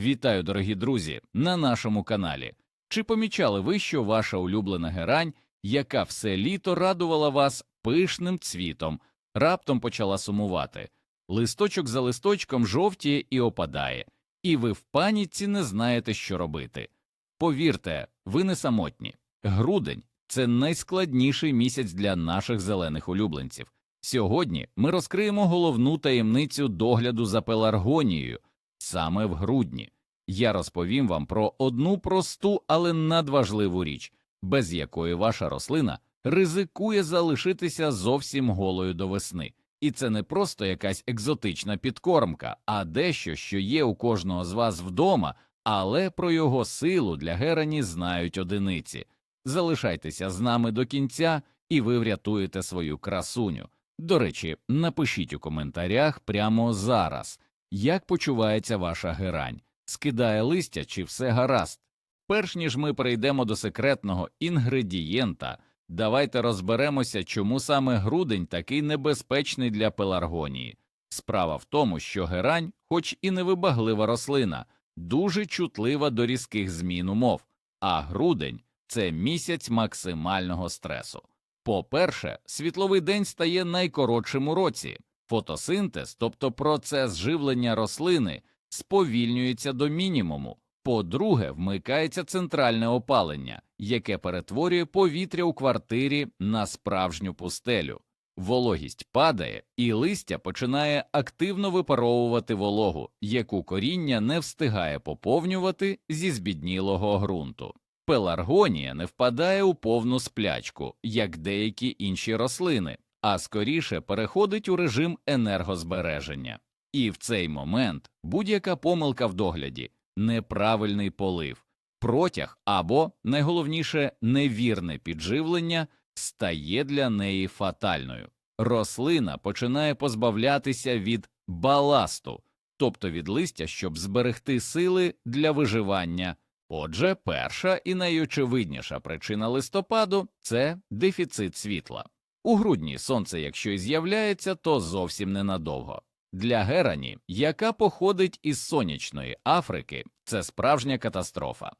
Вітаю, дорогі друзі, на нашому каналі. Чи помічали ви, що ваша улюблена герань, яка все літо радувала вас пишним цвітом, раптом почала сумувати? Листочок за листочком жовтіє і опадає, і ви в паніці не знаєте, що робити. Повірте, ви не самотні. Грудень це найскладніший місяць для наших зелених улюбленців. Сьогодні ми розкриємо головну таємницю догляду за пеларгонією саме в грудні. Я розповім вам про одну просту, але надважливу річ, без якої ваша рослина ризикує залишитися зовсім голою до весни. І це не просто якась екзотична підкормка, а дещо, що є у кожного з вас вдома, але про його силу для герані знають одиниці. Залишайтеся з нами до кінця, і ви врятуєте свою красуню. До речі, напишіть у коментарях прямо зараз, як почувається ваша герань, скидає листя чи все гаразд. Перш ніж ми перейдемо до секретного інгредієнта, давайте розберемося, чому саме грудень такий небезпечний для пеларгонії. Справа в тому, що герань, хоч і невибаглива рослина, дуже чутлива до різких змін умов, а грудень це місяць максимального стресу. По-перше, світловий день стає найкоротшим у році. Фотосинтез, тобто процес живлення рослини, сповільнюється до мінімуму. По-друге, вмикається центральне опалення, яке перетворює повітря у квартирі на справжню пустелю. Вологість падає, і листя починає активно випаровувати вологу, яку коріння не встигає поповнювати зі збіднілого ґрунту. Пеларгонія не впадає у повну сплячку, як деякі інші рослини, а скоріше переходить у режим енергозбереження. І в цей момент будь-яка помилка в догляді, неправильний полив, протяг або, найголовніше, невірне підживлення стає для неї фатальною. Рослина починає позбавлятися від баласту, тобто від листя, щоб зберегти сили для виживання. Отже, перша і найочевидніша причина листопаду це дефіцит світла. У грудні сонце, якщо й з'являється, то зовсім ненадовго. Для герані, яка походить із сонячної Африки, це справжня катастрофа.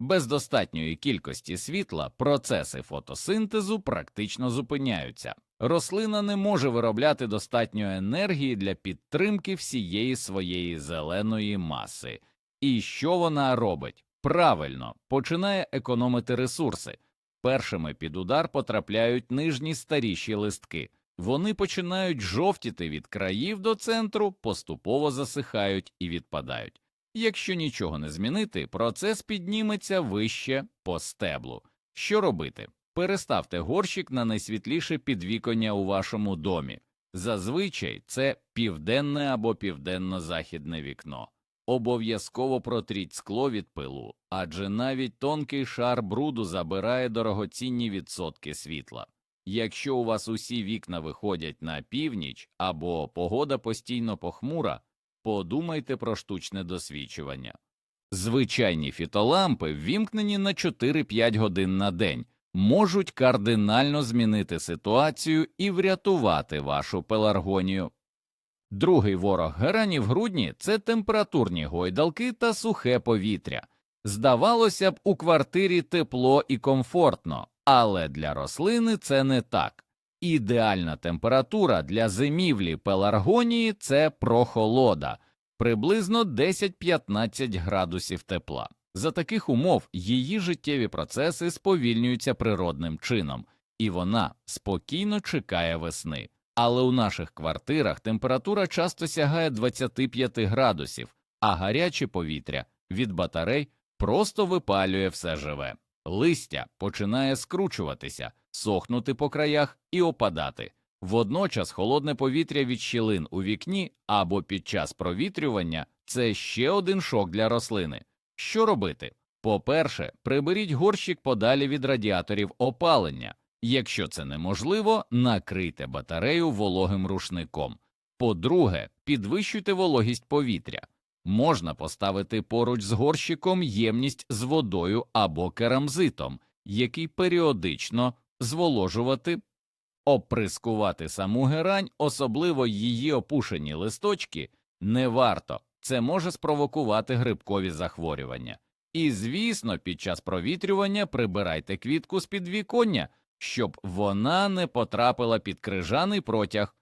Без достатньої кількості світла процеси фотосинтезу практично зупиняються. Рослина не може виробляти достатньо енергії для підтримки всієї своєї зеленої маси. І що вона робить? Правильно починає економити ресурси. Першими під удар потрапляють нижні старіші листки. Вони починають жовтіти від країв до центру, поступово засихають і відпадають. Якщо нічого не змінити, процес підніметься вище по стеблу. Що робити? Переставте горщик на найсвітліше підвіконня у вашому домі. Зазвичай це південне або південно-західне вікно. Обов'язково протріть скло від пилу, адже навіть тонкий шар бруду забирає дорогоцінні відсотки світла. Якщо у вас усі вікна виходять на північ або погода постійно похмура, подумайте про штучне досвідчування. Звичайні фітолампи, ввімкнені на 4-5 годин на день, можуть кардинально змінити ситуацію і врятувати вашу пеларгонію. Другий ворог герані в грудні це температурні гойдалки та сухе повітря. Здавалося б, у квартирі тепло і комфортно, але для рослини це не так. Ідеальна температура для зимівлі пеларгонії це прохолода, приблизно 10-15 градусів тепла. За таких умов її життєві процеси сповільнюються природним чином, і вона спокійно чекає весни. Але у наших квартирах температура часто сягає 25 градусів, а гаряче повітря від батарей просто випалює все живе. Листя починає скручуватися, сохнути по краях і опадати. Водночас холодне повітря від щілин у вікні або під час провітрювання це ще один шок для рослини. Що робити? По-перше, приберіть горщик подалі від радіаторів опалення. Якщо це неможливо, накрийте батарею вологим рушником. По-друге, підвищуйте вологість повітря. Можна поставити поруч з горщиком ємність з водою або керамзитом, який періодично зволожувати, оприскувати саму герань, особливо її опушені листочки, не варто. це може спровокувати грибкові захворювання. І, звісно, під час провітрювання прибирайте квітку з підвіконня, щоб вона не потрапила під крижаний протяг.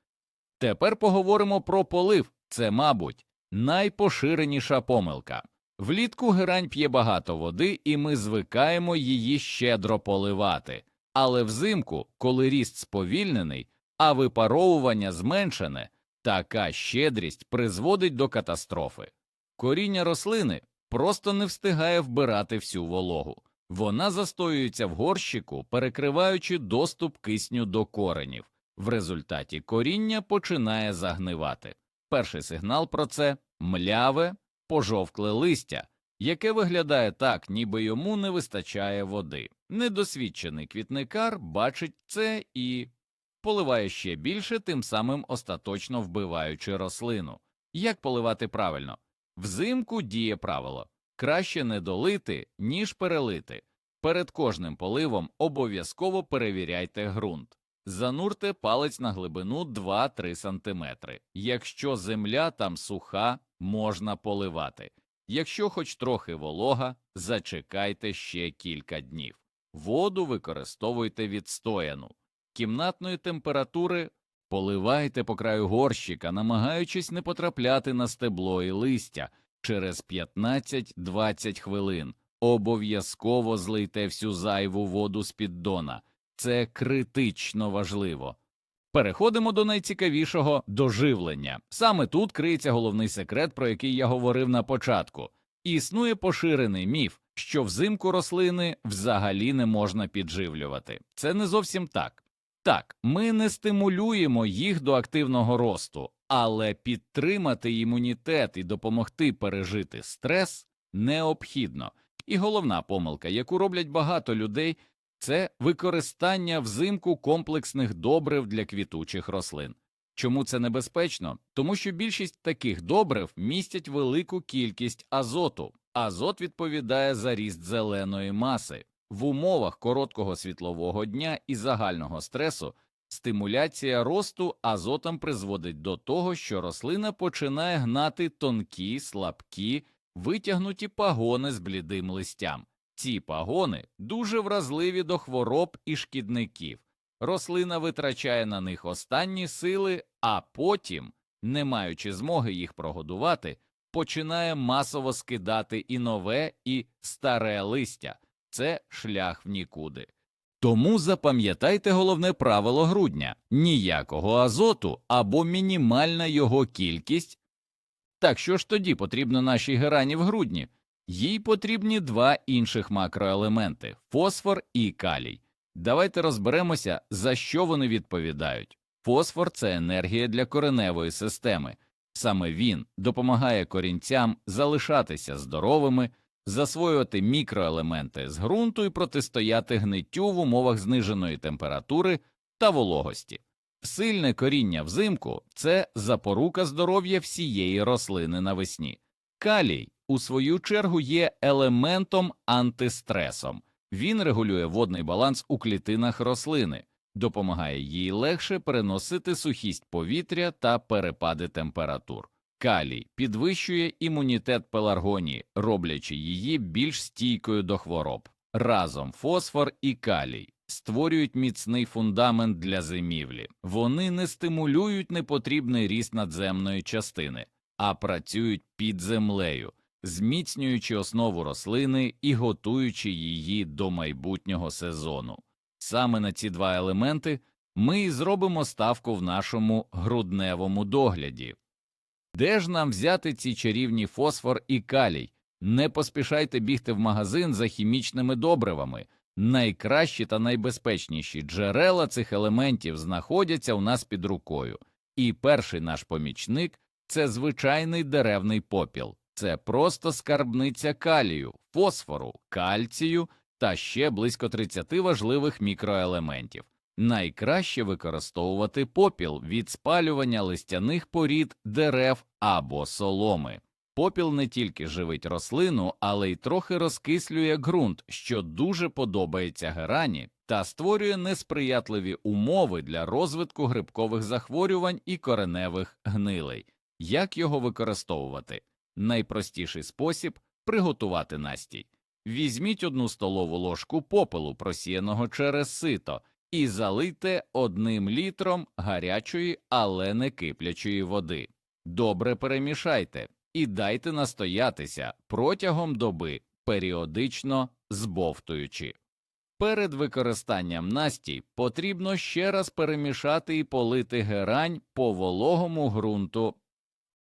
Тепер поговоримо про полив. Це, мабуть, найпоширеніша помилка. Влітку герань п'є багато води, і ми звикаємо її щедро поливати. Але взимку, коли ріст сповільнений, а випаровування зменшене, така щедрість призводить до катастрофи. Коріння рослини просто не встигає вбирати всю вологу. Вона застоюється в горщику, перекриваючи доступ кисню до коренів. В результаті коріння починає загнивати. Перший сигнал про це мляве, пожовкле листя, яке виглядає так, ніби йому не вистачає води. Недосвідчений квітникар бачить це і поливає ще більше, тим самим остаточно вбиваючи рослину. Як поливати правильно? Взимку діє правило краще не долити, ніж перелити. Перед кожним поливом обов'язково перевіряйте ґрунт. Занурте палець на глибину 2-3 см. Якщо земля там суха, можна поливати. Якщо хоч трохи волога, зачекайте ще кілька днів. Воду використовуйте відстояну. Кімнатної температури поливайте по краю горщика, намагаючись не потрапляти на стебло і листя через 15-20 хвилин. Обов'язково злийте всю зайву воду з піддона. Це критично важливо. Переходимо до найцікавішого доживлення. Саме тут криється головний секрет, про який я говорив на початку. Існує поширений міф, що взимку рослини взагалі не можна підживлювати. Це не зовсім так. Так, ми не стимулюємо їх до активного росту, але підтримати імунітет і допомогти пережити стрес необхідно. І головна помилка, яку роблять багато людей, це використання взимку комплексних добрив для квітучих рослин. Чому це небезпечно? Тому що більшість таких добрив містять велику кількість азоту. Азот відповідає за ріст зеленої маси. В умовах короткого світлового дня і загального стресу стимуляція росту азотом призводить до того, що рослина починає гнати тонкі, слабкі, витягнуті пагони з блідим листям. Ці пагони дуже вразливі до хвороб і шкідників. Рослина витрачає на них останні сили, а потім, не маючи змоги їх прогодувати, починає масово скидати і нове, і старе листя це шлях в нікуди. Тому запам'ятайте головне правило грудня ніякого азоту або мінімальна його кількість. Так що ж тоді потрібно нашій герані в грудні? Їй потрібні два інших макроелементи фосфор і калій. Давайте розберемося, за що вони відповідають. Фосфор це енергія для кореневої системи. Саме він допомагає корінцям залишатися здоровими, засвоювати мікроелементи з ґрунту і протистояти гниттю в умовах зниженої температури та вологості. Сильне коріння взимку це запорука здоров'я всієї рослини навесні. Калій, у свою чергу, є елементом антистресом. Він регулює водний баланс у клітинах рослини, допомагає їй легше переносити сухість повітря та перепади температур. Калій підвищує імунітет пеларгонії, роблячи її більш стійкою до хвороб. Разом фосфор і калій створюють міцний фундамент для зимівлі. Вони не стимулюють непотрібний ріст надземної частини, а працюють під землею, зміцнюючи основу рослини і готуючи її до майбутнього сезону. Саме на ці два елементи ми і зробимо ставку в нашому грудневому догляді. Де ж нам взяти ці чарівні фосфор і калій? Не поспішайте бігти в магазин за хімічними добривами. Найкращі та найбезпечніші джерела цих елементів знаходяться у нас під рукою. І перший наш помічник це звичайний деревний попіл, це просто скарбниця калію, фосфору, кальцію та ще близько 30 важливих мікроелементів. Найкраще використовувати попіл від спалювання листяних порід дерев або соломи. Попіл не тільки живить рослину, але й трохи розкислює ґрунт, що дуже подобається герані, та створює несприятливі умови для розвитку грибкових захворювань і кореневих гнилей. Як його використовувати? Найпростіший спосіб приготувати настій. Візьміть одну столову ложку попелу, просіяного через сито, і залийте одним літром гарячої, але не киплячої води. Добре перемішайте і дайте настоятися протягом доби, періодично збовтуючи. Перед використанням настій потрібно ще раз перемішати і полити герань по вологому ґрунту.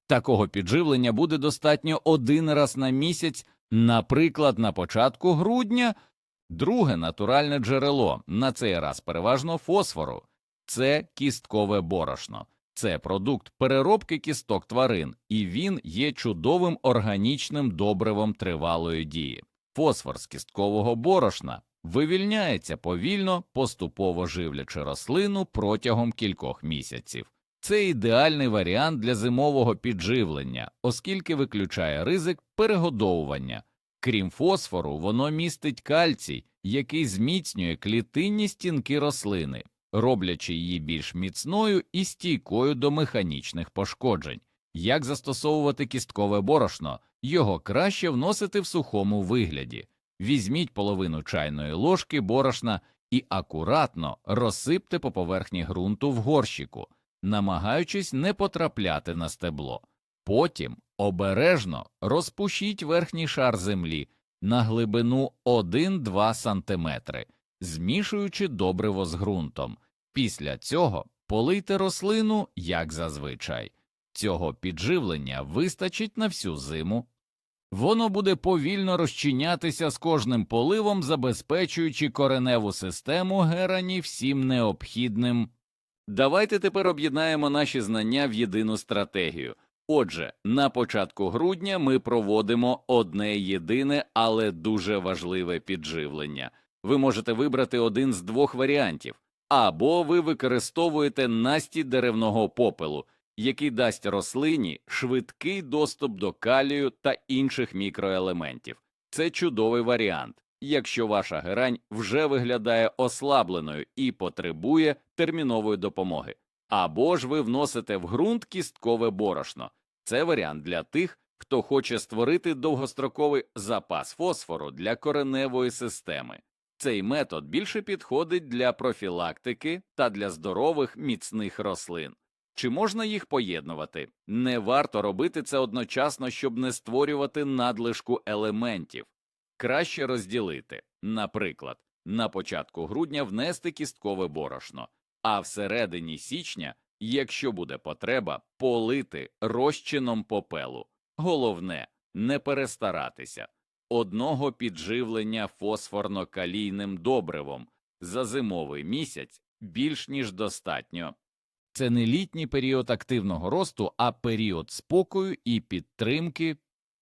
Такого підживлення буде достатньо один раз на місяць, наприклад, на початку грудня. Друге натуральне джерело, на цей раз переважно фосфору, це кісткове борошно. Це продукт переробки кісток тварин, і він є чудовим органічним добривом тривалої дії. Фосфор з кісткового борошна вивільняється повільно, поступово живлячи рослину протягом кількох місяців. Це ідеальний варіант для зимового підживлення, оскільки виключає ризик перегодовування. Крім фосфору, воно містить кальцій, який зміцнює клітинні стінки рослини, роблячи її більш міцною і стійкою до механічних пошкоджень. Як застосовувати кісткове борошно? Його краще вносити в сухому вигляді. Візьміть половину чайної ложки борошна і акуратно розсипте по поверхні ґрунту в горщику, намагаючись не потрапляти на стебло. Потім обережно розпушіть верхній шар землі на глибину 1-2 см, змішуючи добриво з ґрунтом. Після цього полийте рослину, як зазвичай. Цього підживлення вистачить на всю зиму. Воно буде повільно розчинятися з кожним поливом, забезпечуючи кореневу систему герані всім необхідним. Давайте тепер об'єднаємо наші знання в єдину стратегію. Отже, на початку грудня ми проводимо одне єдине, але дуже важливе підживлення. Ви можете вибрати один з двох варіантів, або ви використовуєте насті деревного попелу, який дасть рослині швидкий доступ до калію та інших мікроелементів. Це чудовий варіант, якщо ваша герань вже виглядає ослабленою і потребує термінової допомоги. Або ж ви вносите в ґрунт кісткове борошно. Це варіант для тих, хто хоче створити довгостроковий запас фосфору для кореневої системи. Цей метод більше підходить для профілактики та для здорових міцних рослин. Чи можна їх поєднувати? Не варто робити це одночасно, щоб не створювати надлишку елементів. Краще розділити, наприклад, на початку грудня внести кісткове борошно, а всередині січня, якщо буде потреба, полити розчином попелу. Головне не перестаратися. Одного підживлення фосфорно-калійним добривом за зимовий місяць більш ніж достатньо. Це не літній період активного росту, а період спокою і підтримки.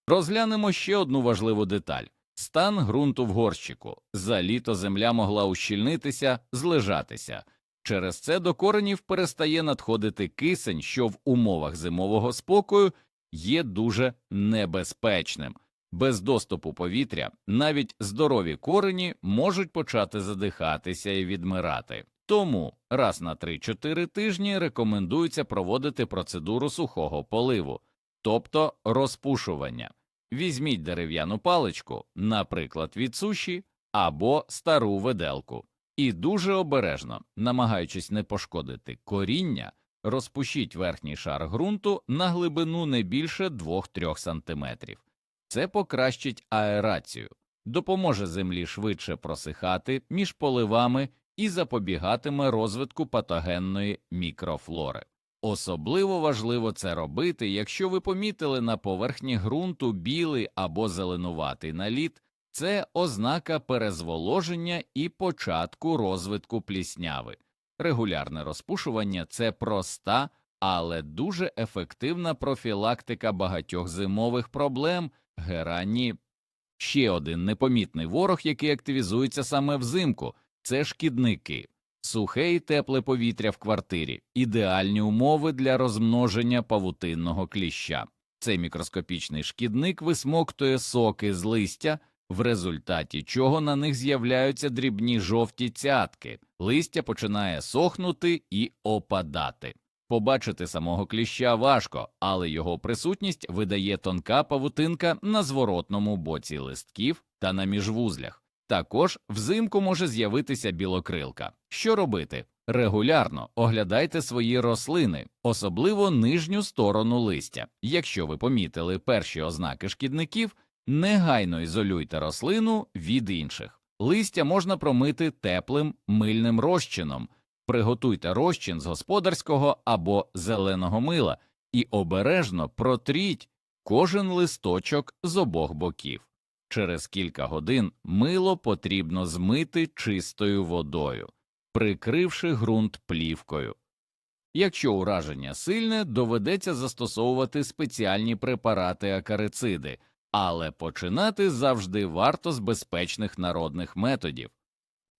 Розглянемо ще одну важливу деталь стан ґрунту в горщику. За літо земля могла ущільнитися, злежатися. Через це до коренів перестає надходити кисень, що в умовах зимового спокою є дуже небезпечним. Без доступу повітря навіть здорові корені можуть почати задихатися і відмирати. Тому раз на 3-4 тижні рекомендується проводити процедуру сухого поливу, тобто розпушування. Візьміть дерев'яну паличку, наприклад, від суші або стару виделку, і дуже обережно, намагаючись не пошкодити коріння, розпушіть верхній шар ґрунту на глибину не більше 2-3 см. Це покращить аерацію, допоможе землі швидше просихати між поливами і запобігатиме розвитку патогенної мікрофлори. Особливо важливо це робити, якщо ви помітили на поверхні ґрунту білий або зеленуватий наліт, це ознака перезволоження і початку розвитку плісняви. Регулярне розпушування це проста, але дуже ефективна профілактика багатьох зимових проблем, герані. Ще один непомітний ворог, який активізується саме взимку, це шкідники. Сухе і тепле повітря в квартирі, ідеальні умови для розмноження павутинного кліща. Цей мікроскопічний шкідник висмоктує соки з листя, в результаті чого на них з'являються дрібні жовті цятки, листя починає сохнути і опадати. Побачити самого кліща важко, але його присутність видає тонка павутинка на зворотному боці листків та на міжвузлях. Також взимку може з'явитися білокрилка. Що робити? Регулярно оглядайте свої рослини, особливо нижню сторону листя. Якщо ви помітили перші ознаки шкідників, негайно ізолюйте рослину від інших. Листя можна промити теплим мильним розчином. Приготуйте розчин з господарського або зеленого мила і обережно протріть кожен листочок з обох боків. Через кілька годин мило потрібно змити чистою водою, прикривши ґрунт плівкою. Якщо ураження сильне, доведеться застосовувати спеціальні препарати акарициди, але починати завжди варто з безпечних народних методів.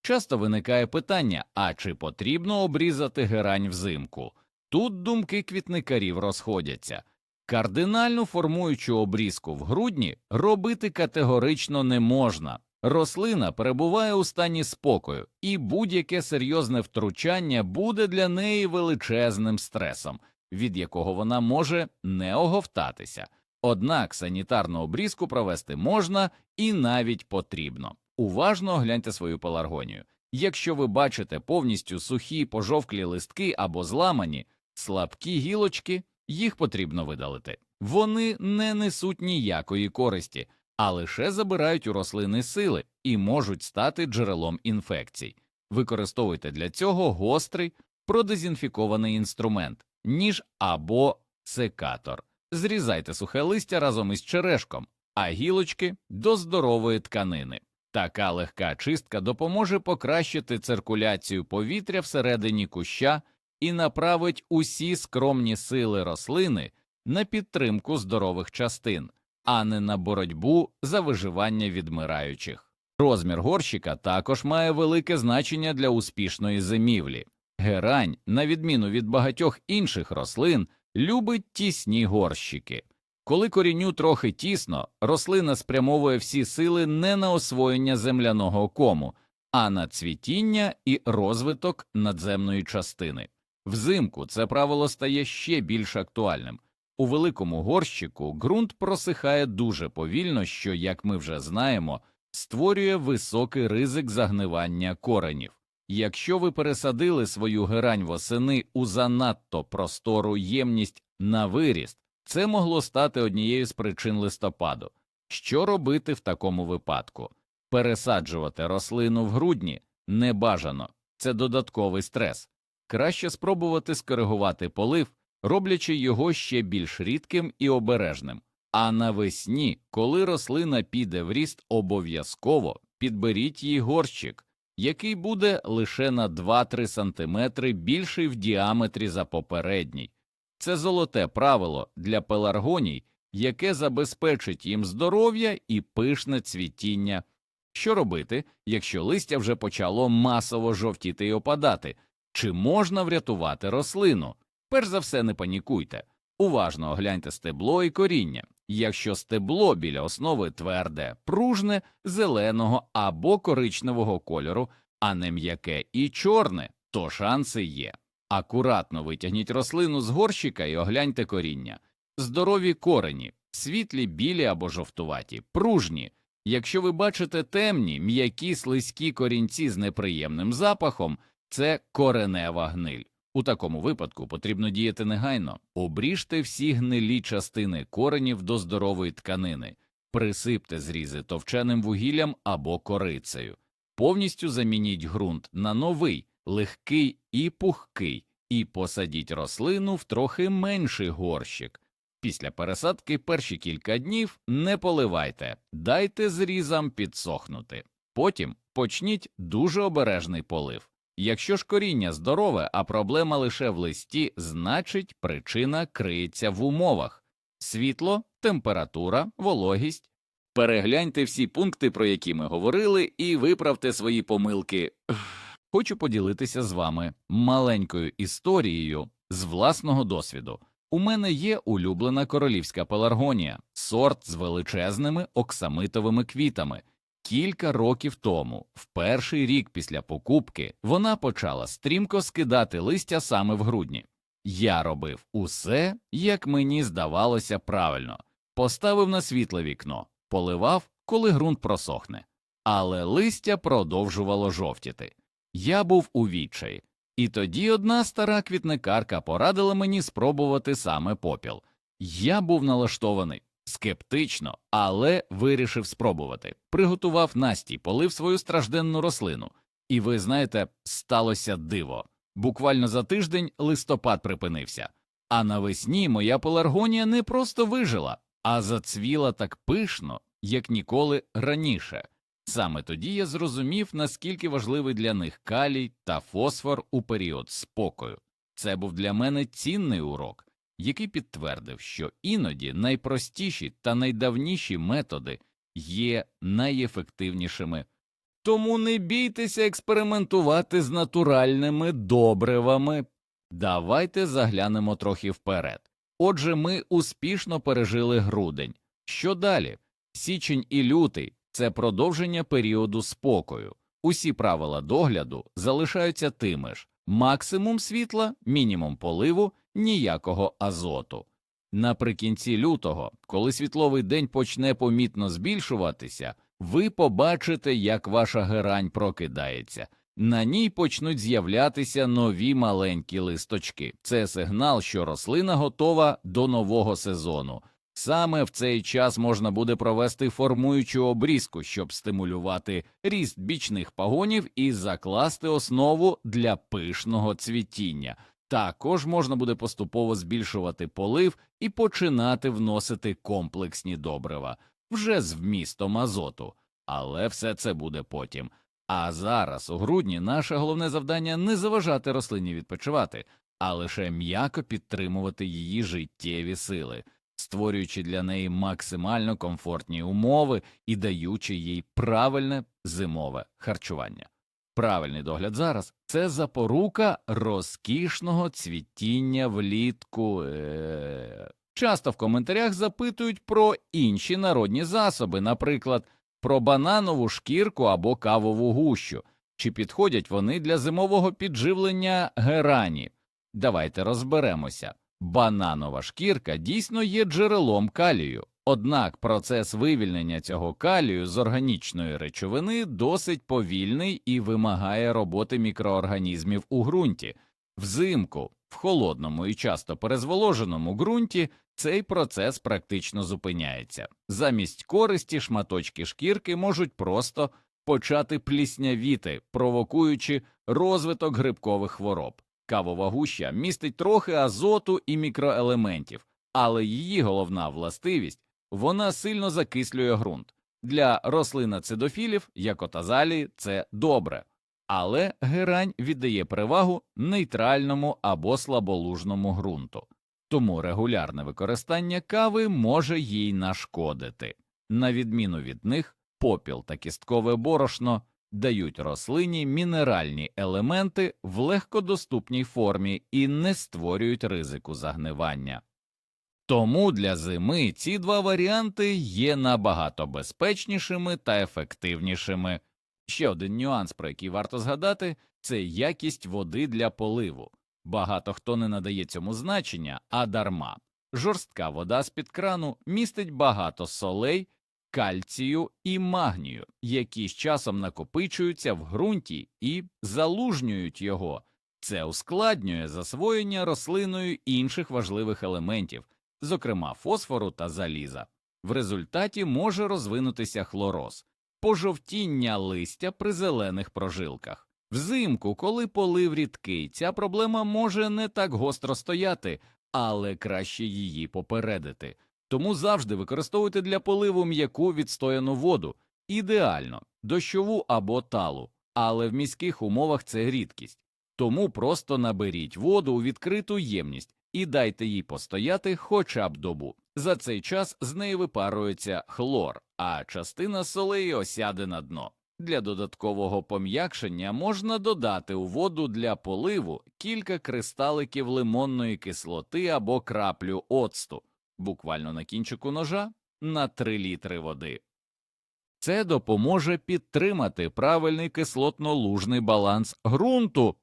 Часто виникає питання, а чи потрібно обрізати герань взимку? Тут думки квітникарів розходяться. Кардинальну формуючу обрізку в грудні робити категорично не можна. Рослина перебуває у стані спокою, і будь-яке серйозне втручання буде для неї величезним стресом, від якого вона може не оговтатися. Однак санітарну обрізку провести можна і навіть потрібно. Уважно огляньте свою пеларгонію. Якщо ви бачите повністю сухі пожовклі листки або зламані, слабкі гілочки, їх потрібно видалити. Вони не несуть ніякої користі, а лише забирають у рослини сили і можуть стати джерелом інфекцій. Використовуйте для цього гострий продезінфікований інструмент, ніж або секатор. Зрізайте сухе листя разом із черешком, а гілочки до здорової тканини. Така легка чистка допоможе покращити циркуляцію повітря всередині куща і направить усі скромні сили рослини на підтримку здорових частин, а не на боротьбу за виживання відмираючих. Розмір горщика також має велике значення для успішної зимівлі. Герань, на відміну від багатьох інших рослин, любить тісні горщики. Коли корінню трохи тісно, рослина спрямовує всі сили не на освоєння земляного кому, а на цвітіння і розвиток надземної частини. Взимку це правило стає ще більш актуальним. У великому горщику ґрунт просихає дуже повільно, що, як ми вже знаємо, створює високий ризик загнивання коренів. Якщо ви пересадили свою герань восени у занадто простору ємність на виріст, це могло стати однією з причин листопаду. Що робити в такому випадку? Пересаджувати рослину в грудні небажано, це додатковий стрес. Краще спробувати скоригувати полив, роблячи його ще більш рідким і обережним. А навесні, коли рослина піде в ріст, обов'язково підберіть їй горщик, який буде лише на 2-3 см більший в діаметрі за попередній. Це золоте правило для пеларгоній, яке забезпечить їм здоров'я і пишне цвітіння. Що робити, якщо листя вже почало масово жовтіти і опадати? Чи можна врятувати рослину? Перш за все, не панікуйте. Уважно огляньте стебло і коріння. Якщо стебло біля основи тверде, пружне, зеленого або коричневого кольору, а не м'яке і чорне, то шанси є. Акуратно витягніть рослину з горщика і огляньте коріння. Здорові корені, світлі, білі або жовтуваті, пружні. Якщо ви бачите темні, м'які слизькі корінці з неприємним запахом, це коренева гниль. У такому випадку потрібно діяти негайно. Обріжте всі гнилі частини коренів до здорової тканини, присипте зрізи товченим вугіллям або корицею, повністю замініть ґрунт на новий, легкий і пухкий, і посадіть рослину в трохи менший горщик. Після пересадки перші кілька днів не поливайте, дайте зрізам підсохнути. Потім почніть дуже обережний полив. Якщо ж коріння здорове, а проблема лише в листі, значить причина криється в умовах світло, температура, вологість. Перегляньте всі пункти, про які ми говорили, і виправте свої помилки. Хочу поділитися з вами маленькою історією з власного досвіду. У мене є улюблена королівська пеларгонія, сорт з величезними оксамитовими квітами. Кілька років тому, в перший рік після покупки, вона почала стрімко скидати листя саме в грудні. Я робив усе, як мені здавалося правильно, поставив на світле вікно, поливав, коли ґрунт просохне, але листя продовжувало жовтіти. Я був у відчаї, і тоді одна стара квітникарка порадила мені спробувати саме попіл. Я був налаштований скептично, але вирішив спробувати. Приготував настій, полив свою стражденну рослину. І ви знаєте, сталося диво. Буквально за тиждень листопад припинився, а навесні моя пеларгонія не просто вижила, а зацвіла так пишно, як ніколи раніше. Саме тоді я зрозумів, наскільки важливий для них калій та фосфор у період спокою. Це був для мене цінний урок, який підтвердив, що іноді найпростіші та найдавніші методи є найефективнішими. Тому не бійтеся експериментувати з натуральними добривами. Давайте заглянемо трохи вперед. Отже, ми успішно пережили грудень. Що далі? Січень і лютий це продовження періоду спокою. Усі правила догляду залишаються тими ж максимум світла, мінімум поливу, ніякого азоту. Наприкінці лютого, коли світловий день почне помітно збільшуватися, ви побачите, як ваша герань прокидається. На ній почнуть з'являтися нові маленькі листочки. Це сигнал, що рослина готова до нового сезону. Саме в цей час можна буде провести формуючу обрізку, щоб стимулювати ріст бічних пагонів і закласти основу для пишного цвітіння. Також можна буде поступово збільшувати полив і починати вносити комплексні добрива вже з вмістом азоту, але все це буде потім. А зараз, у грудні, наше головне завдання не заважати рослині відпочивати, а лише м'яко підтримувати її життєві сили, створюючи для неї максимально комфортні умови і даючи їй правильне зимове харчування. Правильний догляд зараз це запорука розкішного цвітіння влітку. Е... Часто в коментарях запитують про інші народні засоби, наприклад, про бананову шкірку або кавову гущу, чи підходять вони для зимового підживлення герані. Давайте розберемося. Бананова шкірка дійсно є джерелом калію, однак процес вивільнення цього калію з органічної речовини досить повільний і вимагає роботи мікроорганізмів у ґрунті. Взимку, в холодному і часто перезволоженому ґрунті цей процес практично зупиняється. Замість користі шматочки шкірки можуть просто почати пліснявіти, провокуючи розвиток грибкових хвороб. Кавова гуща містить трохи азоту і мікроелементів, але її головна властивість вона сильно закислює ґрунт. Для рослинацидофілів, як отазалії, це добре, але герань віддає перевагу нейтральному або слаболужному ґрунту, тому регулярне використання кави може їй нашкодити. На відміну від них, попіл та кісткове борошно дають рослині мінеральні елементи в легкодоступній формі і не створюють ризику загнивання. Тому для зими ці два варіанти є набагато безпечнішими та ефективнішими. Ще один нюанс, про який варто згадати, це якість води для поливу. Багато хто не надає цьому значення, а дарма. Жорстка вода з під крану містить багато солей, кальцію і магнію, які з часом накопичуються в ґрунті і залужнюють його. Це ускладнює засвоєння рослиною інших важливих елементів, зокрема фосфору та заліза. В результаті може розвинутися хлороз, пожовтіння листя при зелених прожилках. Взимку, коли полив рідкий, ця проблема може не так гостро стояти, але краще її попередити. Тому завжди використовуйте для поливу м'яку відстояну воду, ідеально дощову або талу, але в міських умовах це рідкість. Тому просто наберіть воду у відкриту ємність і дайте їй постояти хоча б добу. За цей час з неї випарується хлор, а частина солей осяде на дно. Для додаткового пом'якшення можна додати у воду для поливу кілька кристаликів лимонної кислоти або краплю оцту, буквально на кінчику ножа на 3 літри води. Це допоможе підтримати правильний кислотно-лужний баланс ґрунту.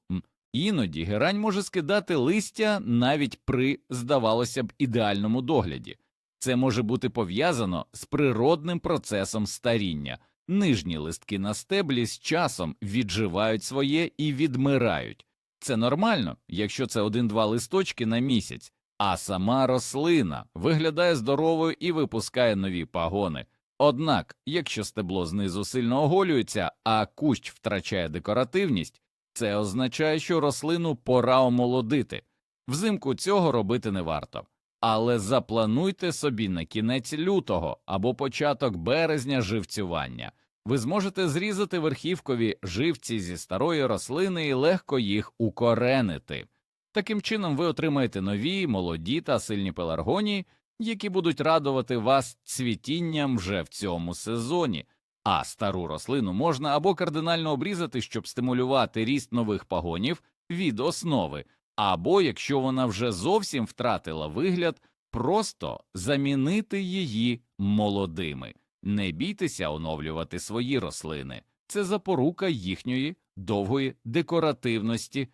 Іноді герань може скидати листя навіть при, здавалося б, ідеальному догляді. Це може бути пов'язано з природним процесом старіння. Нижні листки на стеблі з часом відживають своє і відмирають. Це нормально, якщо це один-два листочки на місяць, а сама рослина виглядає здоровою і випускає нові пагони. Однак, якщо стебло знизу сильно оголюється, а кущ втрачає декоративність, це означає, що рослину пора омолодити. Взимку цього робити не варто. Але заплануйте собі на кінець лютого або початок березня живцювання. Ви зможете зрізати верхівкові живці зі старої рослини і легко їх укоренити. Таким чином ви отримаєте нові, молоді та сильні пеларгонії, які будуть радувати вас цвітінням вже в цьому сезоні, а стару рослину можна або кардинально обрізати, щоб стимулювати ріст нових пагонів від основи, або, якщо вона вже зовсім втратила вигляд, просто замінити її молодими. Не бійтеся оновлювати свої рослини, це запорука їхньої довгої декоративності.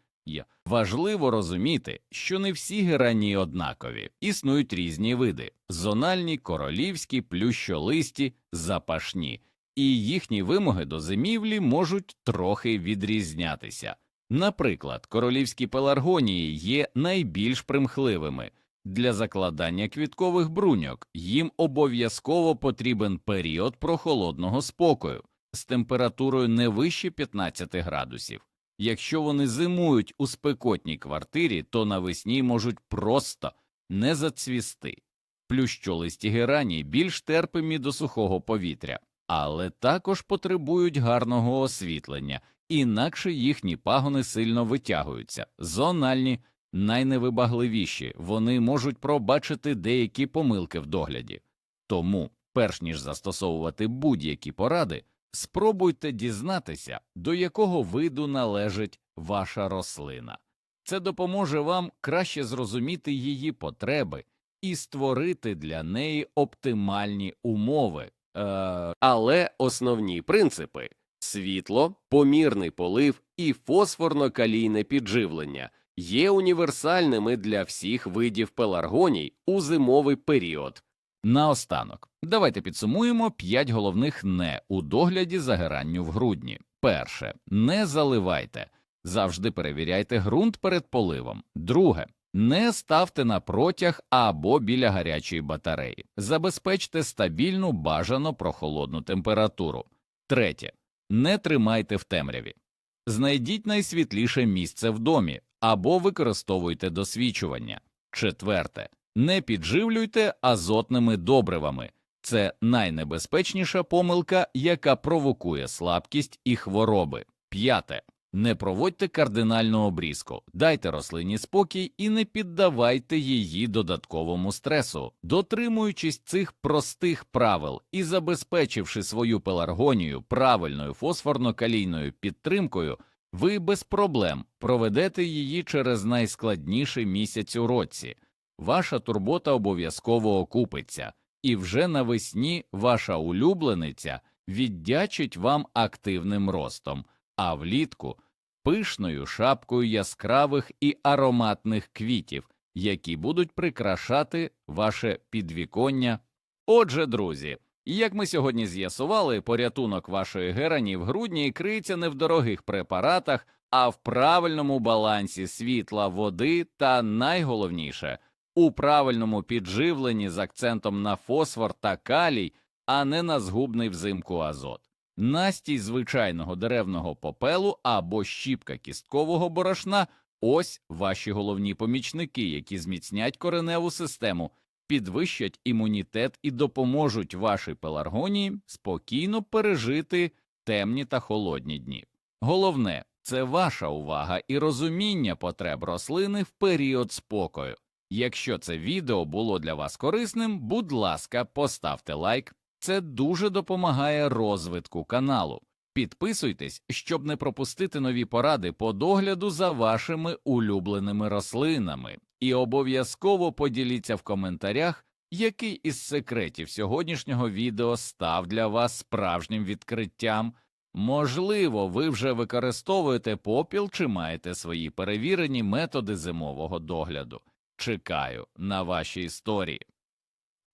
Важливо розуміти, що не всі герані однакові, існують різні види. Зональні, королівські, плющолисті, запашні, і їхні вимоги до зимівлі можуть трохи відрізнятися. Наприклад, королівські пеларгонії є найбільш примхливими. Для закладання квіткових бруньок їм обов'язково потрібен період прохолодного спокою з температурою не вище 15 градусів. Якщо вони зимують у спекотній квартирі, то навесні можуть просто не зацвісти. Плющолисті герані більш терпимі до сухого повітря, але також потребують гарного освітлення, інакше їхні пагони сильно витягуються. Зональні найневибагливіші, вони можуть пробачити деякі помилки в догляді. Тому, перш ніж застосовувати будь-які поради, спробуйте дізнатися, до якого виду належить ваша рослина. Це допоможе вам краще зрозуміти її потреби і створити для неї оптимальні умови. Е, але основні принципи світло, помірний полив і фосфорно-калійне підживлення є універсальними для всіх видів пеларгоній у зимовий період. Наостанок, давайте підсумуємо п'ять головних не у догляді за геранню в грудні. Перше, не заливайте, завжди перевіряйте ґрунт перед поливом. Друге, не ставте на протяг або біля гарячої батареї, забезпечте стабільну бажано прохолодну температуру. Третє, не тримайте в темряві. Знайдіть найсвітліше місце в домі або використовуйте досвічування. Четверте, не підживлюйте азотними добривами. Це найнебезпечніша помилка, яка провокує слабкість і хвороби. П'яте. Не проводьте кардинальну обрізку, дайте рослині спокій і не піддавайте її додатковому стресу, дотримуючись цих простих правил і забезпечивши свою пеларгонію правильною фосфорно-калійною підтримкою, ви без проблем проведете її через найскладніший місяць у році. Ваша турбота обов'язково окупиться, і вже навесні ваша улюблениця віддячить вам активним ростом, а влітку пишною шапкою яскравих і ароматних квітів, які будуть прикрашати ваше підвіконня. Отже, друзі, як ми сьогодні з'ясували, порятунок вашої герані в грудні криється не в дорогих препаратах, а в правильному балансі світла, води та найголовніше у правильному підживленні з акцентом на фосфор та калій, а не на згубний взимку азот. Настій звичайного деревного попелу або щіпка кісткового борошна ось ваші головні помічники, які зміцнять кореневу систему, підвищать імунітет і допоможуть вашій пеларгонії спокійно пережити темні та холодні дні. Головне це ваша увага і розуміння потреб рослини в період спокою. Якщо це відео було для вас корисним, будь ласка, поставте лайк. Це дуже допомагає розвитку каналу. Підписуйтесь, щоб не пропустити нові поради по догляду за вашими улюбленими рослинами, і обов'язково поділіться в коментарях, який із секретів сьогоднішнього відео став для вас справжнім відкриттям. Можливо, ви вже використовуєте попіл чи маєте свої перевірені методи зимового догляду. Чекаю на ваші історії.